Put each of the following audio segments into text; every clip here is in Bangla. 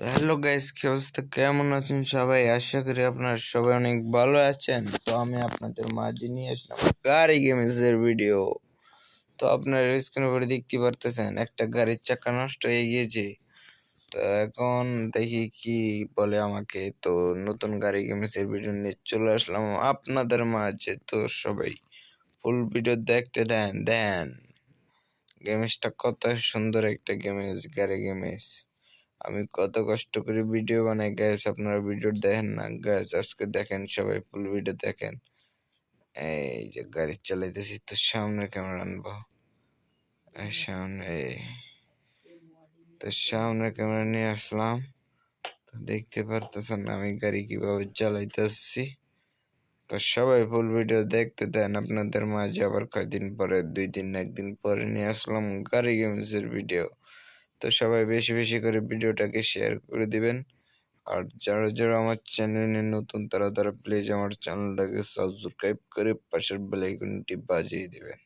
হ্যালো গাইস কি অবস্থা? কেমন আছেন সবাই? আশা করি আপনারা সবাই অনেক ভালো আছেন। তো আমি আপনাদের মাঝে নিয়ে আসলাম গাড়ি গেমসের ভিডিও তো আপনারা স্ক্রিন উপরে দেখতে পারতেছেন, একটা গাড়ির চাকা নষ্ট হয়ে গিয়েছে। তো এখন দেখি কি বলে আমাকে। তো নতুন গাড়ি গেমসের ভিডিও নিয়ে চলে আসলাম আপনাদের মাঝে। তো সবাই ফুল ভিডিও দেখতে দেন দেন। গেমসটা কত সুন্দর একটা গেমস, গাড়ি গেমস। আমি কত কষ্ট করে ভিডিও বানাই গ্যাস আপনারা ভিডিও দেখেন না। গ্যাস আজকে দেখেন সবাই ফুল ভিডিও দেখেন। এই যে গাড়ি চালাইতেছি, তো সামনে ক্যামেরা আনব। সামনে তো সামনে ক্যামেরা নিয়ে আসলাম। দেখতে পারতেছেন আমি গাড়ি কীভাবে চালাইতেছি। তো সবাই ফুল ভিডিও দেখতে দেন, আপনাদের মাঝে আবার কয়দিন পরে, দুই দিন, একদিন পরে নিয়ে আসলাম গাড়ি গেমসের ভিডিও তো সবাই বেশি বেশি করে ভিডিওটাকে শেয়ার করে দিবেন। আর যারা যারা আমার চ্যানেলে নতুন, তারা তারা প্লিজ আমার চ্যানেলটাকে সাবস্ক্রাইব করে পাশের বেলাইকনটি বাজিয়ে দিবেন।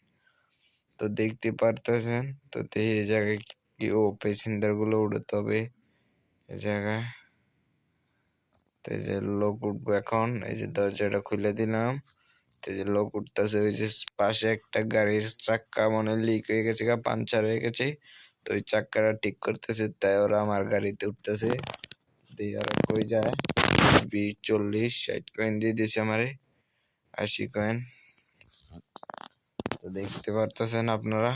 তো দেখতে পারতেছেন? তো এই জায়গায় কি ও প্যাসেঞ্জারগুলো উড়তে হবে? এই জায়গায়। তো এই যে লোক উঠবো এখন। এই যে দরজাটা খুলে দিলাম। তো যে লোক উঠতেছে। ওই যে পাশে একটা গাড়ির চাক্কা মনে লিক হয়ে গেছে গা পাঞ্চার হয়ে গেছে। তো ওই চাক্কাটা ঠিক করতেছে, তাই ওরা আমার গাড়িতে উঠতেছে। দিয়ে ওরা কই যায়? বিশ, চল্লিশ, ষাট কয়েন দিয়ে দিয়েছে আমারে, আশি কয়েন তো দেখতে পারতেছেন আপনারা?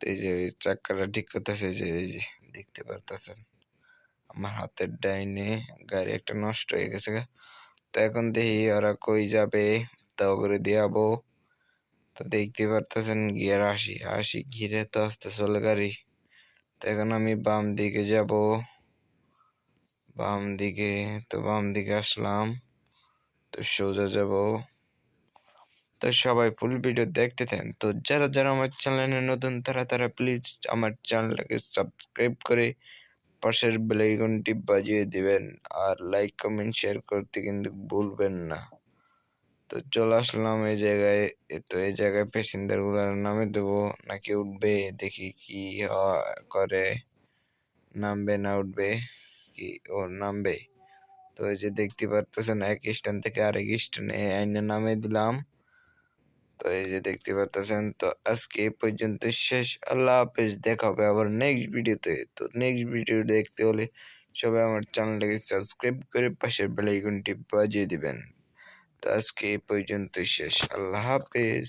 তো এই যে চাক্কাটা ঠিক করতেছে যে, এই যে, দেখতে পারতেছেন। আমার হাতের ডাইনে গাড়ি একটা নষ্ট হয়ে গেছে। তো এখন দেখি ওরা কই যাবে, তাও করে দিয়াবো তো দেখতে পারতেছেন গিয়ার আশি আশি ঘিরে তো আসতে চলে গাড়ি। তো এখন আমি বাম দিকে যাব। বাম দিকে, তো বাম দিকে আসলাম, তো সোজা যাব। তো সবাই ফুল ভিডিও দেখতে থাকেন। তো যারা যারা আমার চ্যানেলে নতুন, তারা তারা প্লিজ আমার চ্যানেলটাকে সাবস্ক্রাইব করে পাশের বেলাইকনটি বাজিয়ে দিবেন। আর লাইক কমেন্ট শেয়ার করতে কিন্তু ভুলবেন না। তো চলে আসলাম এই জায়গায় তো এই জায়গায় প্যাসেঞ্জারগুলার নামে দেবো, নাকি উঠবে? দেখি কি করে। নামবে না উঠবে? কি? ও নামবে। তো এই যে দেখতে পারতেছেন, এক স্ট্যান্ড থেকে আরেক স্ট্যান্ডে আইনে নামে দিলাম। তো এই যে দেখতে পারতেছেন, তো আজকে এই পর্যন্ত শেষ। আল্লাহ হাফেজ, দেখা হবে আবার নেক্সট ভিডিওতে তো নেক্সট ভিডিও দেখতে হলে সবাই আমার চ্যানেলটাকে সাবস্ক্রাইব করে পাশের বেল আইকনটি বাজিয়ে দিবেন। আজকে এই পর্যন্ত শেষ আল্লাহ হাফেজ